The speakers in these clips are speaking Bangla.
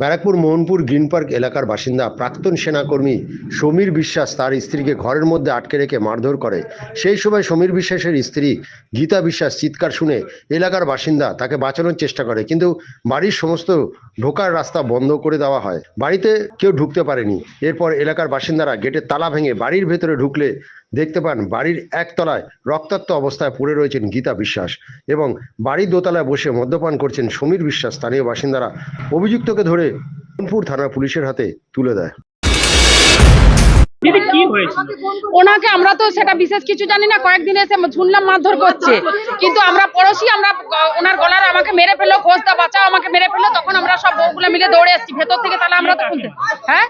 ব্যারাকপুর, মোহনপুর গ্রিন পার্ক এলাকার বাসিন্দা প্রাক্তন সেনাকর্মী সমীর বিশ্বাস তার স্ত্রীকে ঘরের মধ্যে আটকে রেখে মারধর করে। সেই সময় সমীর বিশ্বাসের স্ত্রী গীতা বিশ্বাস চিৎকার শুনে এলাকার বাসিন্দা তাকে বাঁচানোর চেষ্টা করে, কিন্তু বাড়ির সমস্ত ঢোকার রাস্তা বন্ধ করে দেওয়া হয়। বাড়িতে কেউ ঢুকতে পারেনি। এরপর এলাকার বাসিন্দারা গেটের তালা ভেঙে বাড়ির ভেতরে ঢুকলে দেখতে পান, বাড়ির একতলায় রক্তাক্ত অবস্থায় পড়ে রয়েছেন গীতা বিশ্বাস এবং বাড়ির দোতলায় বসে মদ্যপান করছেন সমীর বিশ্বাস, স্থানীয় বাসিন্দারা। অভিযুক্তকে ধরে সোনপুর থানার পুলিশের হাতে তুলে দেয়। ওনাকে আমরা তো সেটা বিশেষ কিছু জানি না, কয়েকদিন এসে শুনলাম মারধর করছে। কিন্তু আমরা পড়োশি, আমরা ওনার গলার আমাকে মেরে ফেলল ঘোষদা বাঁচাও, আমাকে মেরে ফেলল, তখন আমরা সব বউগুলো মিলে দৌড়ে এসেছি। ভেতর থেকে তাহলে আমরা তো হ্যাঁ?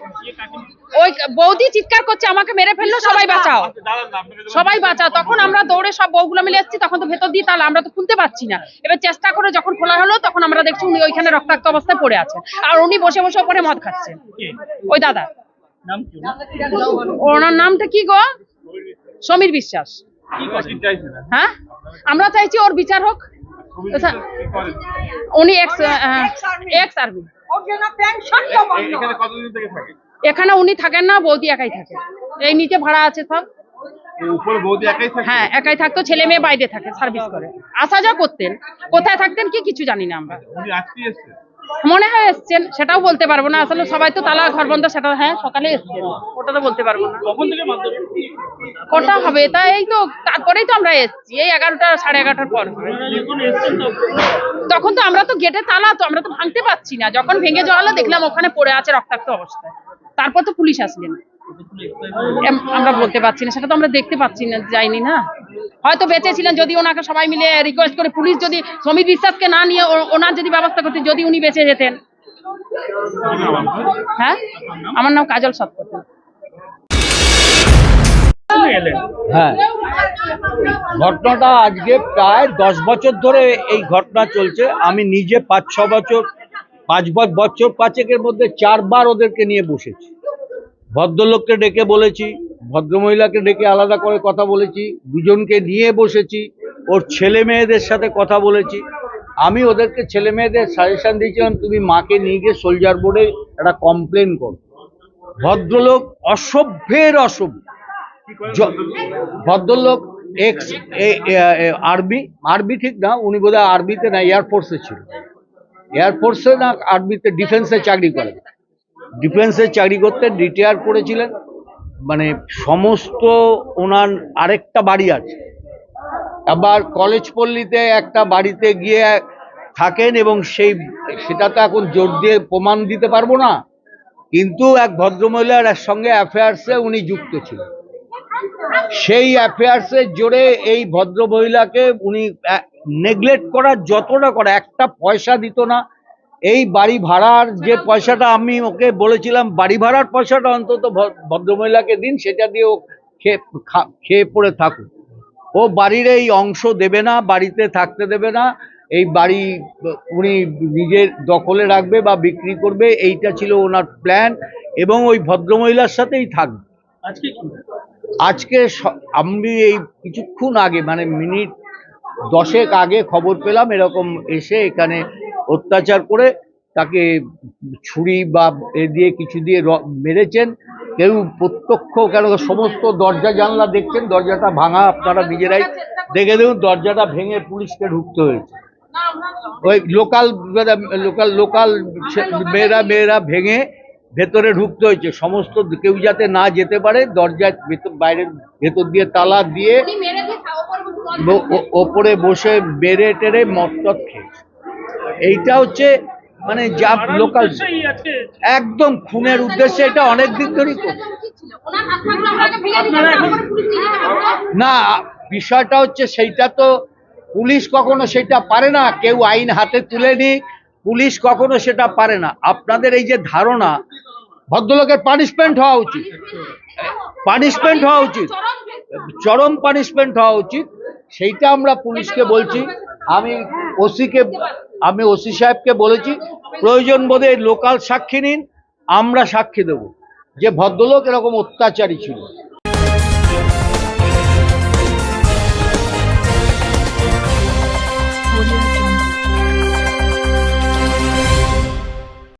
ওই বৌদি চিৎকার করছে, আমাকে মেরে ফেলল, সবাই বাঁচাও। সবাই বাঁচাও। তখন আমরা দৌড়ে সব বউগুলো মিলে এসেছি, তখন তো ভেতর দিয়ে তাহলে আমরা তো খুলতে পারছি না। এবার চেষ্টা করে যখন খোলা হলো, তখন আমরা দেখছি উনি ওইখানে রক্তাক্ত অবস্থায় পড়ে আছে আর উনি বসে বসে ওপরে মদ খাচ্ছে ওই দাদা। ওনার? নামটা কি গো? সমীর বিশ্বাস। হ্যাঁ? আমরা চাইছি ওর বিচার হোক। উনি এক্স এক্স আর্মি এখানে উনি থাকেন না বৌদি একাই থাকে। এই নিচে ভাড়া আছে সব। হ্যাঁ একাই থাকতো ছেলে মেয়ে বাইরে থাকে সার্ভিস করে। আসা যা করতেন। কোথায় থাকতেন কি কিছু জানি না আমরা। মনে হয় এসছেন সেটাও বলতে পারব না। আসলে সবাই তো তালা ঘর বন্ধ সেটা হ্যাঁ সকালে এসছেন। ওটা তো বলতে পারব না। কটা হবে? তা এই তো তারপরেই তো আমরা এসছি। এই এগারোটা সাড়ে এগারোটার পর। তখন তো আমরা তো গেটে তালা তো আমরা তো ভাঙতে পারছি না। যখন ভেঙে জড়ালো দেখলাম ওখানে পড়ে আছে রক্তাক্ত অবস্থায়। তারপর তো পুলিশ আসলেন। আমরা বলতে পারছি না, সেটা তো আমরা দেখতে পাচ্ছি না, যাইনি না। হয়তো বেঁচে ছিলেন যদি ওনাকে সবাই মিলে রিকোয়েস্ট করে, পুলিশ যদি সমীর বিশ্বাসকে না নিয়ে ওনার যদি ব্যবস্থা করতে, যদি উনি বেঁচে যেতেন। হ্যাঁ? আমার নাম কাজল সৎপতি। হ্যাঁ। ঘটনাটা আজকে প্রায় দশ বছর ধরে এই ঘটনা চলছে। আমি নিজে পাঁচ, ছ বছর, পাঁচ বছর পাঁচেকের মধ্যে চারবার ওদেরকে নিয়ে বসেছি। ভদ্রলোককে ডেকে বলেছি, ভদ্রমহিলাকে ডেকে আলাদা করে কথা বলেছি, দুজনকে নিয়ে বসেছি, ওর ছেলে মেয়েদের সাথে কথা বলেছি। আমি ওদেরকে ছেলে মেয়েদের সাজেশন দিয়েছিলাম, তুমি মাকে নিয়ে গিয়ে সোলজার বোর্ডে একটা কমপ্লেন করো। ভদ্রলোক অসভ্যের অসভ্য। ভদ্রলোক এক্স আর্মি আর্মি ঠিক না, উনি বোধহয় আর্মিতে না এয়ারফোর্সে ছিল। এয়ারফোর্সে না আর্মিতে ডিফেন্সে চাকরি করেন ডিফেন্সে চাকরি করতে রিটায়ার করেছিলেন। মানে সমস্ত ওনার আরেকটা বাড়ি আছে। আবার কলেজ পল্লীতে একটা বাড়িতে গিয়ে থাকেন এবং সেই সেটা তো এখন জোর দিয়ে প্রমাণ দিতে পারব না। কিন্তু এক ভদ্রমহিলার সঙ্গে অ্যাফেয়ার্সে উনি যুক্ত ছিলেন। সেই অ্যাফেয়ার্সের জোরে এই ভদ্র মহিলাকে উনি নেগলেক্ট করার যতটা করে, একটা পয়সা দিত না। এই বাড়ি ভাড়ার যে পয়সাটা আমি ওকে বলেছিলাম বাড়ি ভাড়ার পয়সাটা অন্তত ভদ্রমহিলাকে দিন সেটা দিয়ে ও খেয়ে খেয়ে পড়ে থাকুক। ও বাড়ির এই অংশ দেবে না বাড়িতে থাকতে দেবে না। এই বাড়ি উনি নিজের দখলে রাখবে বা বিক্রি করবে এইটা ছিল ওনার প্ল্যান এবং ওই ভদ্রমহিলার সাথেই থাকবে। আজকে আজকে আমি এই কিছুক্ষণ আগে মানে মিনিট দশেক আগে খবর পেলাম এরকম এসে এখানে অত্যাচার করে তাকে ছুরি বা এ দিয়ে কিছু দিয়ে মেরেছেন। কেউ প্রত্যক্ষ কেন সমস্ত দরজা জানলা দেখছেন দরজাটা ভাঙা আপনারা নিজেরাই দেখে দেখুন দরজাটা ভেঙে পুলিশকে ঢুকতে হয়েছে। ওই লোকাল লোকাল লোকাল মেয়েরা মেয়েরা ভেঙে ভেতরে ঢুকতে হয়েছে। সমস্ত কেউ যাতে না যেতে পারে দরজার ভেতর বাইরের ভেতর দিয়ে তালা দিয়ে ওপরে বসে বেড়ে টেরে মটট খেয়েছে। এইটা হচ্ছে মানে যা লোকাল একদম খুনের উদ্দেশ্যে এটা অনেক দিন ধরেই না বিষয়টা হচ্ছে সেইটা তো পুলিশ কখনো সেটা পারে না কেউ আইন হাতে তুলে নি পুলিশ কখনো সেটা পারে না। আপনাদের এই যে ধারণা ভদ্রলোকের পানিশমেন্ট হওয়া উচিত। পানিশমেন্ট হওয়া উচিত। চরম পানিশমেন্ট হওয়া উচিত। সেইটা আমরা পুলিশকে বলছি। আমি ওসিকে আমি ওসি সাহেবকে বলেছি, প্রয়োজন বোধে লোকাল সাক্ষী নিন, আমরা সাক্ষী দেব। যে ভদ্রলোক এরকম অত্যাচারী ছিল।